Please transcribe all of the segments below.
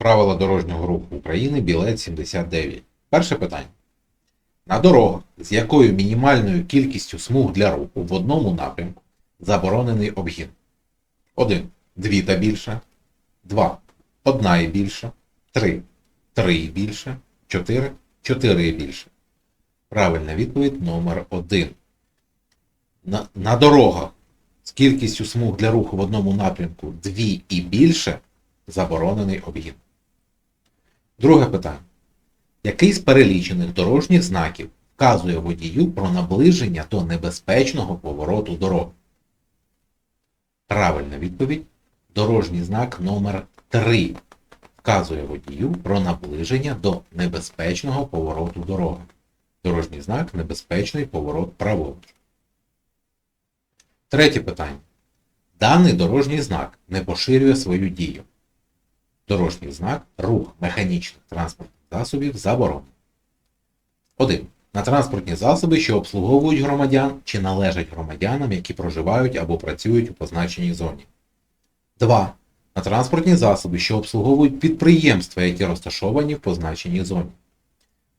Правила дорожнього руху України білет 79. Перше питання. На дорогах, з якою мінімальною кількістю смуг для руху в одному напрямку заборонений обгін. 1. Дві та більше. 2. Одна і більше. 3. Три і більше. 4. Чотири і більше. Правильна відповідь номер 1. На, на дорогах з кількістю смуг для руху в одному напрямку дві і більше заборонений обгін. Друге питання. Який з перелічених дорожніх знаків вказує водію про наближення до небезпечного повороту дороги? Правильна відповідь. Дорожній знак номер 3 вказує водію про наближення до небезпечного повороту дороги. Дорожній знак небезпечний поворот праворуч. Третє питання. Даний дорожній знак не поширює свою дію. Дорожній знак рух механічних транспортних засобів заборонений. 1. На транспортні засоби, що обслуговують громадян чи належать громадянам, які проживають або працюють у позначеній зоні. 2. На транспортні засоби, що обслуговують підприємства, які розташовані в позначеній зоні.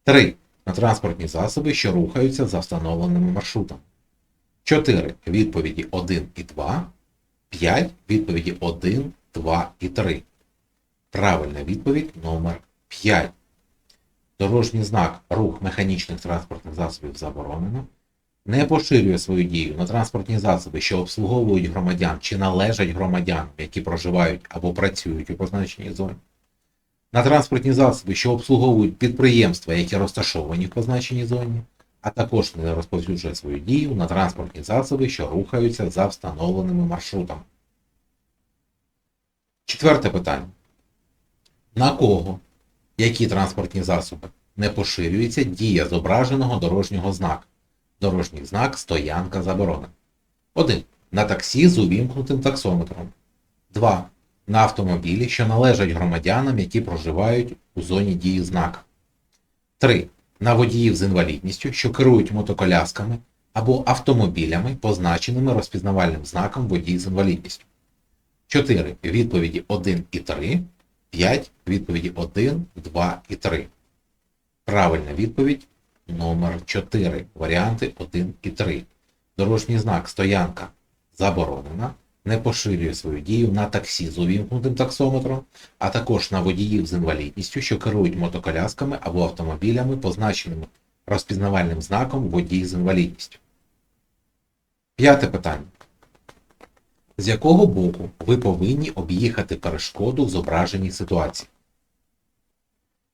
3. На транспортні засоби, що рухаються за встановленими маршрутами. 4. Відповіді 1 і 2. 5. Відповіді 1, 2 і 3. Правильна відповідь номер 5. Дорожній знак рух механічних транспортних засобів заборонено. Не поширює свою дію на транспортні засоби, що обслуговують громадян чи належать громадянам, які проживають або працюють у позначеній зоні. На транспортні засоби, що обслуговують підприємства, які розташовані в позначеній зоні, а також не розповсюджує свою дію на транспортні засоби, що рухаються за встановленими маршрутами. Четверте питання. На кого, які транспортні засоби не поширюється дія зображеного дорожнього знака? Дорожній знак стоянка заборонена. 1. На таксі з увімкнутим таксометром. 2. На автомобілі, що належать громадянам, які проживають у зоні дії знака. 3. На водіїв з інвалідністю, що керують мотоколясками або автомобілями, позначеними розпізнавальним знаком водій з інвалідністю. 4. Відповіді 1 і 3. 5. Відповіді 1, 2 і 3. Правильна відповідь номер 4. Варіанти 1 і 3. Дорожній знак стоянка заборонена. Не поширює свою дію на таксі з увімкнутим таксометром, а також на водіїв з інвалідністю, що керують мотоколясками або автомобілями, позначеними розпізнавальним знаком водій з інвалідністю. П'яте питання. З якого боку ви повинні об'їхати перешкоду в зображеній ситуації?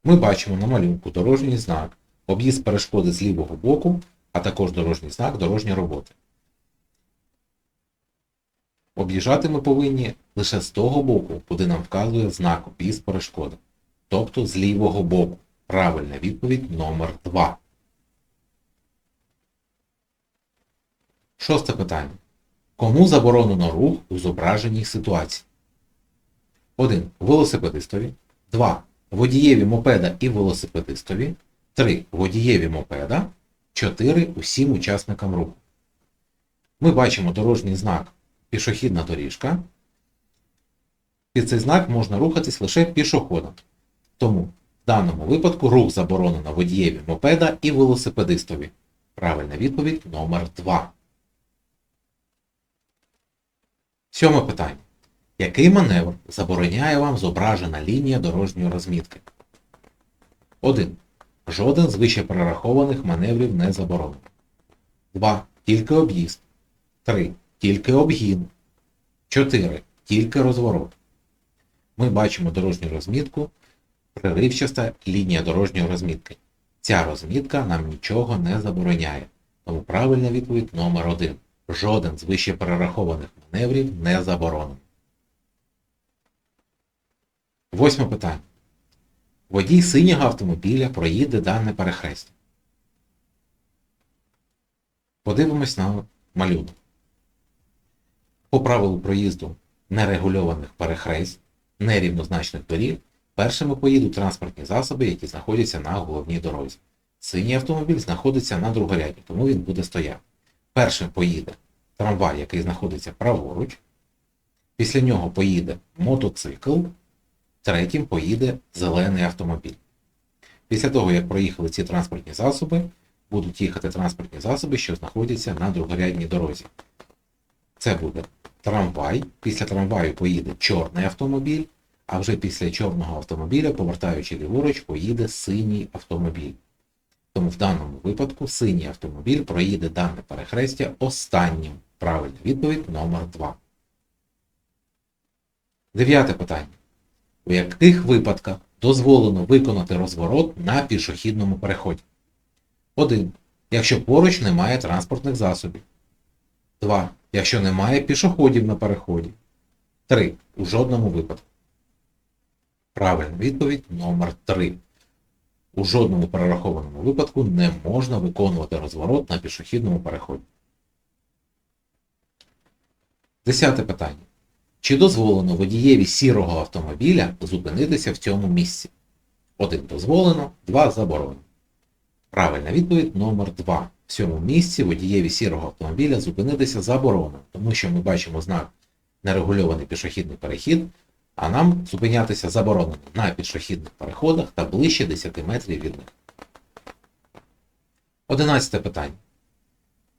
Ми бачимо на малюнку дорожній знак, об'їзд перешкоди з лівого боку, а також дорожній знак дорожня роботи. Об'їжджати ми повинні лише з того боку, куди нам вказує знак об'їзд перешкоди, тобто з лівого боку. Правильна відповідь номер 2. Шосте питання. Кому заборонено рух у зображеній ситуації? 1. Велосипедистові. 2. Водієві мопеда і велосипедистові. 3. Водієві мопеда. 4. Усім учасникам руху. Ми бачимо дорожній знак пішохідна доріжка. Під цей знак можна рухатись лише пішоходом. Тому в даному випадку рух заборонено водієві мопеда і велосипедистові. Правильна відповідь номер 2. Сьоме питання. Який маневр забороняє вам зображена лінія дорожньої розмітки? 1. Жоден з вище перерахованих маневрів не заборонено. 2. Тільки об'їзд. 3. Тільки обгін. 4. Тільки розворот. Ми бачимо дорожню розмітку, приривчаста лінія дорожньої розмітки. Ця розмітка нам нічого не забороняє. Тому правильна відповідь номер 1. Жоден з вище перерахованих маневрів не заборонений. Восьме питання. Водій синього автомобіля проїде дане перехрестя. Подивимось на малюнок. По правилу проїзду нерегульованих перехресть, нерівнозначних доріг, першими поїдуть транспортні засоби, які знаходяться на головній дорозі. Синій автомобіль знаходиться на другоряді, тому він буде стояти. Першим поїде трамвай, який знаходиться праворуч. Після нього поїде мотоцикл, третім поїде зелений автомобіль. Після того, як проїхали ці транспортні засоби, будуть їхати транспортні засоби, що знаходяться на другорядній дорозі. Це буде трамвай. Після трамваю поїде чорний автомобіль, а вже після чорного автомобіля, повертаючи ліворуч, поїде синій автомобіль. Тому в даному випадку синій автомобіль проїде дане перехрестя останнім. Правильна відповідь номер 2. Дев'яте питання. У яких випадках дозволено виконати розворот на пішохідному переході? 1. Якщо поруч немає транспортних засобів. 2. Якщо немає пішоходів на переході. 3. У жодному випадку. Правильна відповідь номер 3. У жодному перерахованому випадку не можна виконувати розворот на пішохідному переході. Десяте питання. Чи дозволено водієві сірого автомобіля зупинитися в цьому місці? 1. Дозволено, 2. Заборонено. Правильна відповідь номер 2. В цьому місці водієві сірого автомобіля зупинитися заборонено, тому що ми бачимо знак нерегульований пішохідний перехід, а нам зупинятися заборонено на пішохідних переходах та ближче 10 метрів від них. Одинадцяте питання.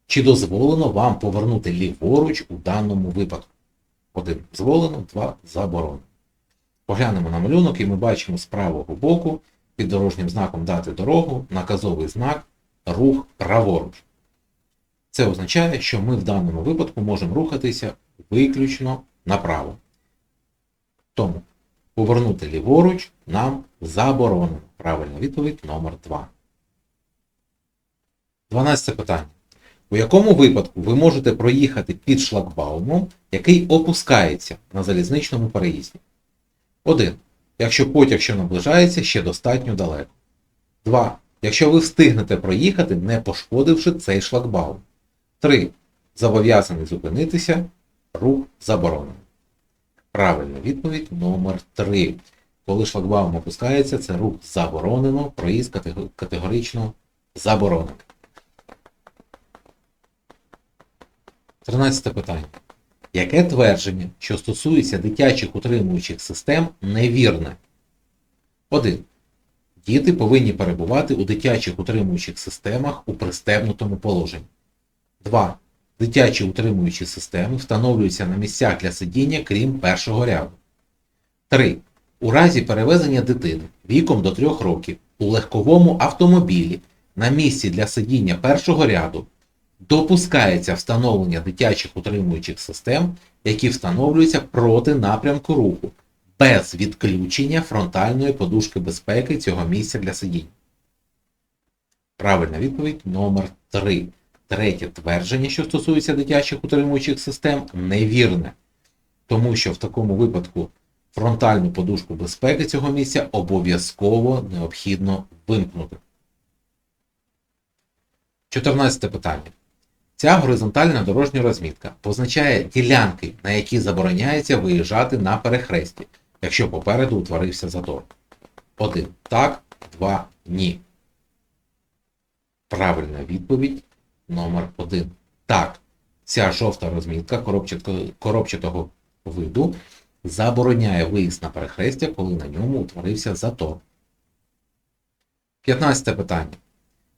Чи дозволено вам повернути ліворуч у даному випадку? 1. Дозволено, 2. Заборонено. Поглянемо на малюнок і ми бачимо з правого боку під дорожнім знаком дати дорогу наказовий знак рух праворуч. Це означає, що ми в даному випадку можемо рухатися виключно направо. Тому повернути ліворуч нам заборонено. Правильна відповідь номер 2. 12 питання. У якому випадку ви можете проїхати під шлагбаумом, який опускається на залізничному переїзді? 1. Якщо потяг, що наближається, ще достатньо далеко. 2. Якщо ви встигнете проїхати, не пошкодивши цей шлагбаум. 3. Зобов'язаний зупинитися. Рух заборонений. Правильна відповідь номер 3. Коли шлагбаум опускається, це рух заборонено, проїзд категорично заборонений. 13 питання. Яке твердження, що стосується дитячих утримуючих систем, невірне? 1. Діти повинні перебувати у дитячих утримуючих системах у пристебнутому положенні. 2. Дитячі утримуючі системи встановлюються на місцях для сидіння, крім першого ряду. 3. У разі перевезення дитини віком до 3 років у легковому автомобілі на місці для сидіння першого ряду допускається встановлення дитячих утримуючих систем, які встановлюються проти напрямку руху, без відключення фронтальної подушки безпеки цього місця для сидіння. Правильна відповідь номер 3. Третє твердження, що стосується дитячих утримуючих систем, невірне, тому що в такому випадку фронтальну подушку безпеки цього місця обов'язково необхідно вимкнути. 14 питання. Ця горизонтальна дорожня розмітка позначає ділянки, на які забороняється виїжджати на перехресті, якщо попереду утворився затор. 1. Так, 2. Ні. Правильна відповідь номер 1. Так. Ця жовта розмітка коробчатого, виду забороняє виїзд на перехрестя, коли на ньому утворився затор. 15 питання.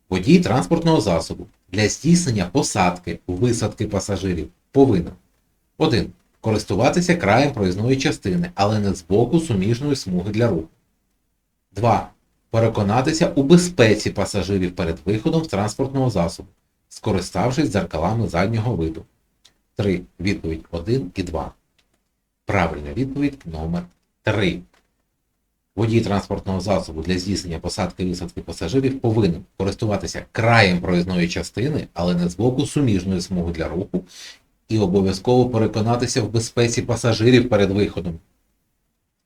Водій транспортного засобу для здійснення посадки, висадки пасажирів повинен 1. Користуватися краєм проїзної частини, але не з боку суміжної смуги для руху. 2. Переконатися у безпеці пасажирів перед виходом з транспортного засобу, скориставшись дзеркалами заднього виду. 3. Відповідь 1 і 2. Правильна відповідь номер 3. Водій транспортного засобу для здійснення посадки висадки пасажирів повинен користуватися краєм проїзної частини, але не з боку суміжної смуги для руху, і обов'язково переконатися в безпеці пасажирів перед виходом,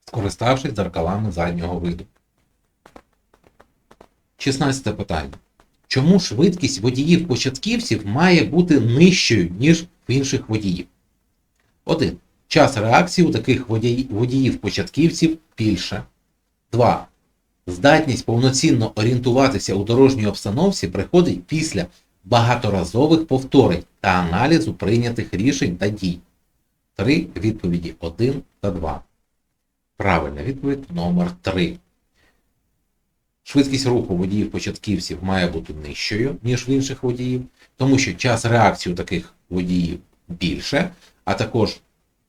скориставшись дзеркалами заднього виду. 16 питання. Чому швидкість водіїв-початківців має бути нижчою, ніж в інших водіїв? 1. Час реакції у таких водіїв-початківців більше. 2. Здатність повноцінно орієнтуватися у дорожній обстановці приходить після багаторазових повторень та аналізу прийнятих рішень та дій. 3. Відповіді 1 та 2. Правильна відповідь номер 3. Швидкість руху водіїв початківців має бути нижчою, ніж в інших водіїв, тому що час реакції у таких водіїв більше, а також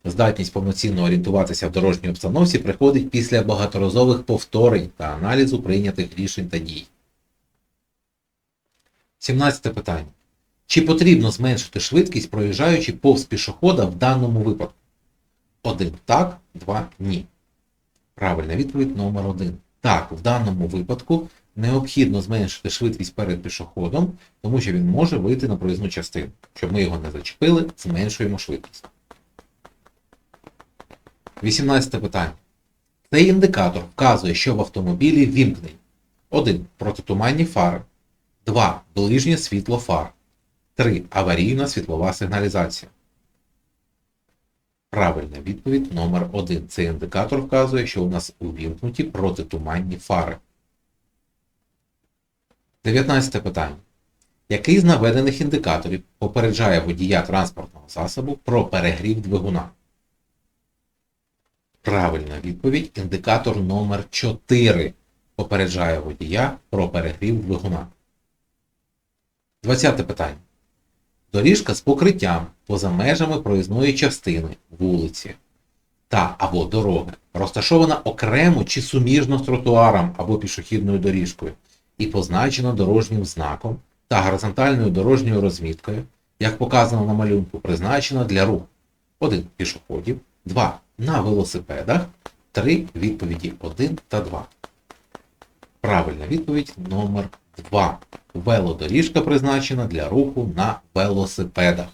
здатність повноцінно орієнтуватися в дорожній обстановці приходить після багаторазових повторень та аналізу прийнятих рішень та дій. 17 питання. Чи потрібно зменшити швидкість, проїжджаючи повз пішохода в даному випадку? 1 так, 2 ні. Правильна відповідь номер 1. Так, в даному випадку необхідно зменшити швидкість перед пішоходом, тому що він може вийти на проїзну частину. Щоб ми його не зачепили, зменшуємо швидкість. 18 питання. Цей індикатор вказує, що в автомобілі вімкнені 1. Протитуманні фари, 2. Ближнє світло фар, 3. Аварійна світлова сигналізація. Правильна відповідь номер 1. Цей індикатор вказує, що у нас увімкнуті протитуманні фари. 19 питання. Який з наведених індикаторів попереджає водія транспортного засобу про перегрів двигуна? Правильна відповідь індикатор номер 4 попереджає водія про перегрів двигуна. 20 питання. Доріжка з покриттям поза межами проїзної частини вулиці та або дороги розташована окремо чи суміжно з тротуаром або пішохідною доріжкою і позначена дорожнім знаком та горизонтальною дорожньою розміткою, як показано на малюнку, призначена для руху 1. Пішоходів, 2. На велосипедах, 3. Відповіді 1 та 2. Правильна відповідь номер 2. Велодоріжка призначена для руху на велосипедах.